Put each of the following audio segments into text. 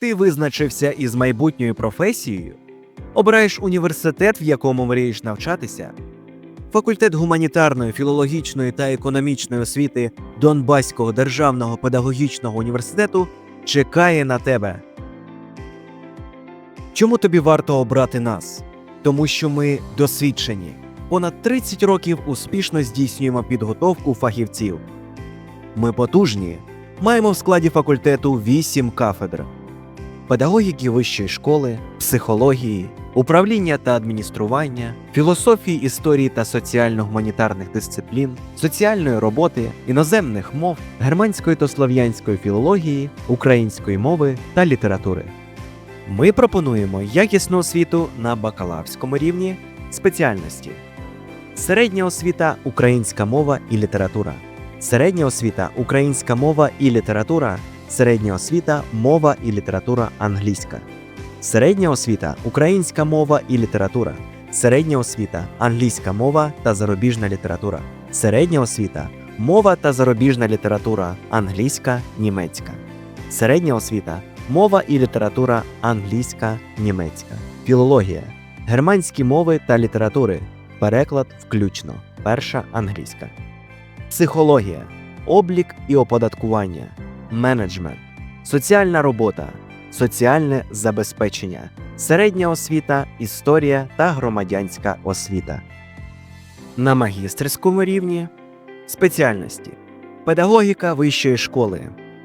Ти визначився із майбутньою професією? Обираєш університет, в якому мрієш навчатися? Факультет гуманітарної, філологічної та економічної освіти Донбаського державного педагогічного університету чекає на тебе. Чому тобі варто обрати нас? Тому що ми досвідчені. Понад 30 років успішно здійснюємо підготовку фахівців. Ми потужні, маємо в складі факультету 8 кафедр: педагогіки вищої школи, психології, управління та адміністрування, філософії історії та соціально-гуманітарних дисциплін, соціальної роботи, іноземних мов, германської та слов'янської філології, української мови та літератури. Ми пропонуємо якісну освіту на бакалаврському рівні спеціальності. Середня освіта українська мова і література. Середня освіта українська мова і література. Середня освіта мова і література англійська. Середня освіта українська мова і література. Середня освіта англійська мова та зарубіжна література. Середня освіта мова та зарубіжна література англійська, німецька. Середня освіта мова і література англійська, німецька. Філологія германські мови та літератури. Переклад включно. Перша англійська. Психологія, облік і оподаткування, менеджмент, соціальна робота, соціальне забезпечення, середня освіта, історія та громадянська освіта. На магістерському рівні спеціальності, педагогіка вищої школи,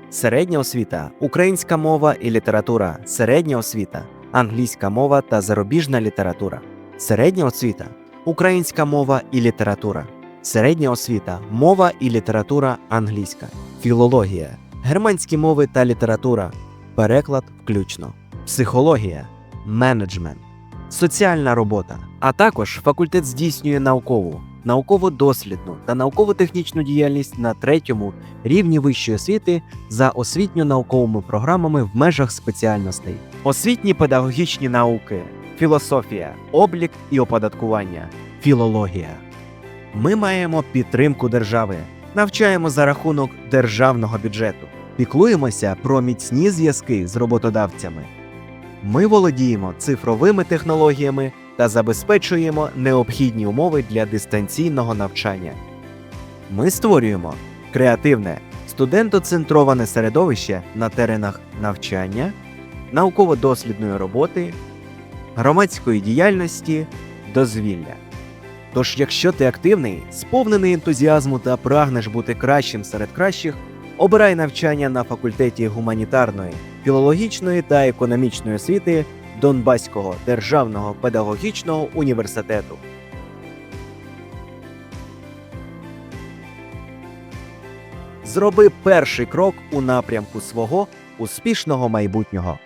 середня освіта, українська мова і література, середня освіта, англійська мова та зарубіжна література, середня освіта, українська мова і література. Середня освіта, мова і література англійська, філологія, германські мови та література, переклад включно, психологія, менеджмент, соціальна робота, а також факультет здійснює наукову, науково-дослідну та науково-технічну діяльність на третьому рівні вищої освіти за освітньо-науковими програмами в межах спеціальностей, освітні педагогічні науки, філософія, облік і оподаткування, філологія. Ми маємо підтримку держави, навчаємо за рахунок державного бюджету, піклуємося про міцні зв'язки з роботодавцями. Ми володіємо цифровими технологіями та забезпечуємо необхідні умови для дистанційного навчання. Ми створюємо креативне, студентоцентроване середовище на теренах навчання, науково-дослідної роботи, громадської діяльності, дозвілля. Тож, якщо ти активний, сповнений ентузіазму та прагнеш бути кращим серед кращих, обирай навчання на факультеті гуманітарної, філологічної та економічної освіти Донбаського державного педагогічного університету. Зроби перший крок у напрямку свого успішного майбутнього.